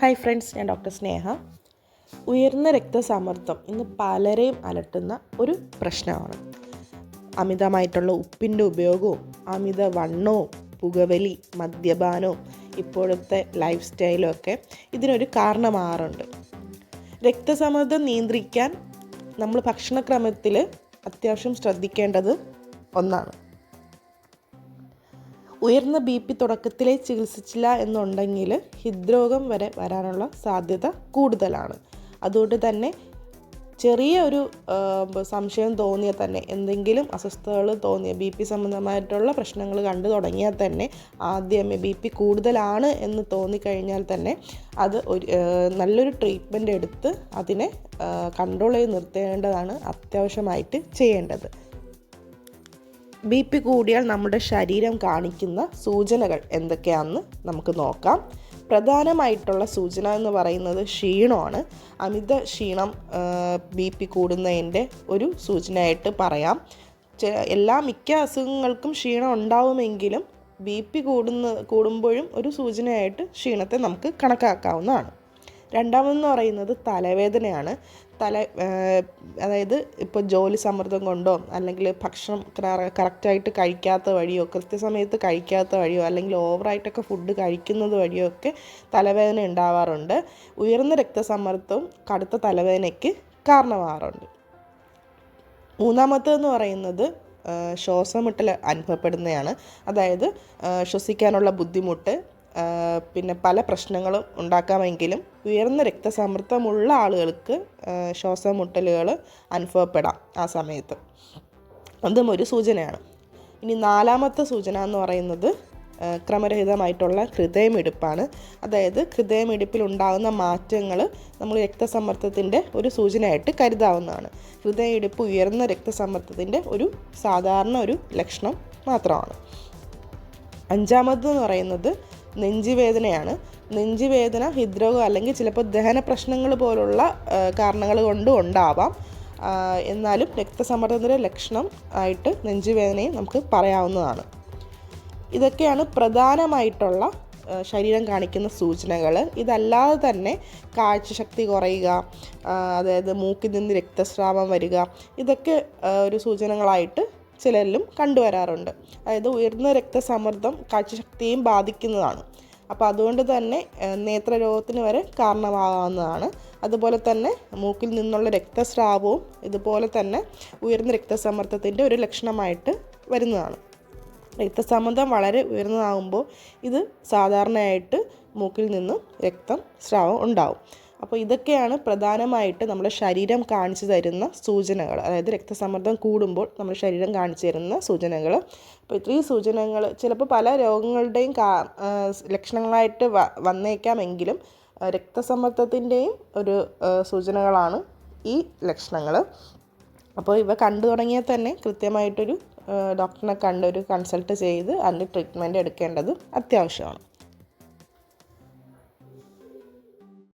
Hi friends ഞാൻ doctor Sneha. ഉയർന്ന രക്തസമ്മർദ്ദം ഇന്ന് പലരെയും അലട്ടുന്ന ഒരു പ്രശ്നമാണ്. അമിതമായിട്ടുള്ള ഉപ്പിന്റെ ഉപയോഗവും അമിത വണ്ണവും പുകവലി മദ്യപാനവും ഇപ്പോഴത്തെ ലൈഫ് സ്റ്റൈലും ഒക്കെ ഇതിനൊരു കാരണമാറുണ്ട് രക്തസമ്മർദ്ദം നിയന്ത്രിക്കാൻ നമ്മൾ ഭക്ഷണക്രമത്തിൽ അത്യാവശ്യം ശ്രദ്ധിക്കേണ്ടത് ഒന്നാണ്. ഉയർന്ന ബി പി തുടക്കത്തിലേ ചികിത്സിച്ചില്ല എന്നുണ്ടെങ്കിൽ ഹൃദ്രോഗം വരെ വരാനുള്ള സാധ്യത കൂടുതലാണ്. അതുകൊണ്ട് തന്നെ ചെറിയ ഒരു സംശയം തോന്നിയാൽ തന്നെ എന്തെങ്കിലും അസ്വസ്ഥതകൾ തോന്നിയ ബി പി സംബന്ധമായിട്ടുള്ള പ്രശ്നങ്ങൾ കണ്ടു തുടങ്ങിയാൽ തന്നെ ആദ്യമേ ബി പി കൂടുതലാണ് എന്ന് തോന്നിക്കഴിഞ്ഞാൽ തന്നെ അത് ഒരു നല്ലൊരു ട്രീറ്റ്മെന്റ് എടുത്ത് അതിനെ കൺട്രോൾ ചെയ്ത് നിർത്തേണ്ടതാണ് അത്യാവശ്യമായിട്ട് ചെയ്യേണ്ടത്. ബി പി കൂടിയാൽ നമ്മുടെ ശരീരം കാണിക്കുന്ന സൂചനകൾ എന്തൊക്കെയാണെന്ന് നമുക്ക് നോക്കാം. പ്രധാനമായിട്ടുള്ള സൂചന എന്ന് പറയുന്നത് ക്ഷീണമാണ്. അമിത ക്ഷീണം ബി പി കൂടുന്നതിന്റെ ഒരു സൂചനയായിട്ട് പറയാം. എല്ലാ മിക്ക അസുഖങ്ങൾക്കും ക്ഷീണം ഉണ്ടാവുമെങ്കിലും ബി പി കൂടുന്ന കൂടുമ്പോഴും ഒരു സൂചനയായിട്ട് ക്ഷീണത്തെ നമുക്ക് കണക്കാക്കാവുന്നതാണ്. രണ്ടാമതെന്ന് പറയുന്നത് തലവേദനയാണ്. തല അതായത് ഇപ്പോൾ ജോലി സമ്മർദ്ദം കൊണ്ടോ അല്ലെങ്കിൽ ഭക്ഷണം കറക്റ്റായിട്ട് കഴിക്കാത്ത വഴിയോ കൃത്യസമയത്ത് കഴിക്കാത്ത വഴിയോ അല്ലെങ്കിൽ ഓവറായിട്ടൊക്കെ ഫുഡ് കഴിക്കുന്നത് വഴിയോ ഒക്കെ തലവേദന ഉണ്ടാവാറുണ്ട്. ഉയർന്ന രക്തസമ്മർദ്ദവും കടുത്ത തലവേദനയ്ക്ക് കാരണമാകാറുണ്ട് മൂന്നാമത്തേന്ന് പറയുന്നത് ശ്വാസമുട്ടൽ അനുഭവപ്പെടുന്നതാണ്. അതായത് ശ്വസിക്കാനുള്ള ബുദ്ധിമുട്ട് പിന്നെ പല പ്രശ്നങ്ങളും ഉണ്ടാക്കാമെങ്കിലും ഉയർന്ന രക്തസമ്മർദ്ദമുള്ള ആളുകൾക്ക് ശ്വാസമുട്ടലുകൾ അനുഭവപ്പെടാം ആ സമയത്ത്. അതും ഒരു സൂചനയാണ്. ഇനി നാലാമത്തെ സൂചന എന്ന് പറയുന്നത് ക്രമരഹിതമായിട്ടുള്ള ഹൃദയമിടിപ്പാണ്. അതായത് ഹൃദയമിടിപ്പിൽ ഉണ്ടാകുന്ന മാറ്റങ്ങൾ നമ്മൾ രക്തസമ്മർദ്ദത്തിന്റെ ഒരു സൂചനയായിട്ട് കരുതാവുന്നതാണ്. ഹൃദയമിടിപ്പ് ഉയർന്ന രക്തസമ്മർദ്ദത്തിന്റെ ഒരു സാധാരണ ഒരു ലക്ഷണം മാത്രമാണ്. അഞ്ചാമത് എന്ന് പറയുന്നത് നെഞ്ചുവേദനയാണ്. നെഞ്ചുവേദന ഹൃദ്രോഗം അല്ലെങ്കിൽ ചിലപ്പോൾ ദഹന പ്രശ്നങ്ങൾ പോലുള്ള കാരണങ്ങൾ കൊണ്ടും ഉണ്ടാവാം. എന്നാലും രക്തസമ്മർദ്ദത്തിന്റെ ലക്ഷണം ആയിട്ട് നെഞ്ചുവേദനയും നമുക്ക് പറയാവുന്നതാണ്. ഇതൊക്കെയാണ് പ്രധാനമായിട്ടുള്ള ശരീരം കാണിക്കുന്ന സൂചനകൾ. ഇതല്ലാതെ തന്നെ കാഴ്ചശക്തി കുറയുക അതായത് മൂക്കിൽ നിന്ന് രക്തസ്രാവം വരിക ഇതൊക്കെ ഒരു സൂചനകളായിട്ട് ചിലരിലും കണ്ടുവരാറുണ്ട്. അതായത് ഉയർന്ന രക്തസമ്മർദ്ദം കാഴ്ചശക്തിയും ബാധിക്കുന്നതാണ്. അപ്പോൾ അതുകൊണ്ട് തന്നെ നേത്രരോഗത്തിന് വരെ കാരണമാകാവുന്നതാണ്. അതുപോലെ തന്നെ മൂക്കിൽ നിന്നുള്ള രക്തസ്രാവവും ഇതുപോലെ തന്നെ ഉയർന്ന രക്തസമ്മർദ്ദത്തിന്റെ ഒരു ലക്ഷണമായിട്ട് വരുന്നതാണ്. രക്തസമ്മർദ്ദം വളരെ ഉയർന്നതാകുമ്പോൾ ഇത് സാധാരണയായിട്ട് മൂക്കിൽ നിന്നും രക്തം സ്രാവം ഉണ്ടാവും. അപ്പോൾ ഇതൊക്കെയാണ് പ്രധാനമായിട്ട് നമ്മുടെ ശരീരം കാണിച്ചു തരുന്ന സൂചനകൾ. അതായത് രക്തസമ്മർദ്ദം കൂടുമ്പോൾ നമ്മുടെ ശരീരം കാണിച്ചു തരുന്ന സൂചനകൾ. അപ്പോൾ ഇത്രയും സൂചനകൾ ചിലപ്പോൾ പല രോഗങ്ങളുടെയും ലക്ഷണങ്ങളായിട്ട് വന്നേക്കാമെങ്കിലും രക്തസമ്മർദ്ദത്തിന്റെയും ഒരു സൂചനകളാണ് ഈ ലക്ഷണങ്ങൾ. അപ്പോൾ ഇവ കണ്ടു തുടങ്ങിയാൽ തന്നെ കൃത്യമായിട്ടൊരു ഡോക്ടറിനെ കണ്ട് ഒരു കൺസൾട്ട് ചെയ്ത് അതിന്റെ ട്രീറ്റ്മെന്റ് എടുക്കേണ്ടത് അത്യാവശ്യമാണ്.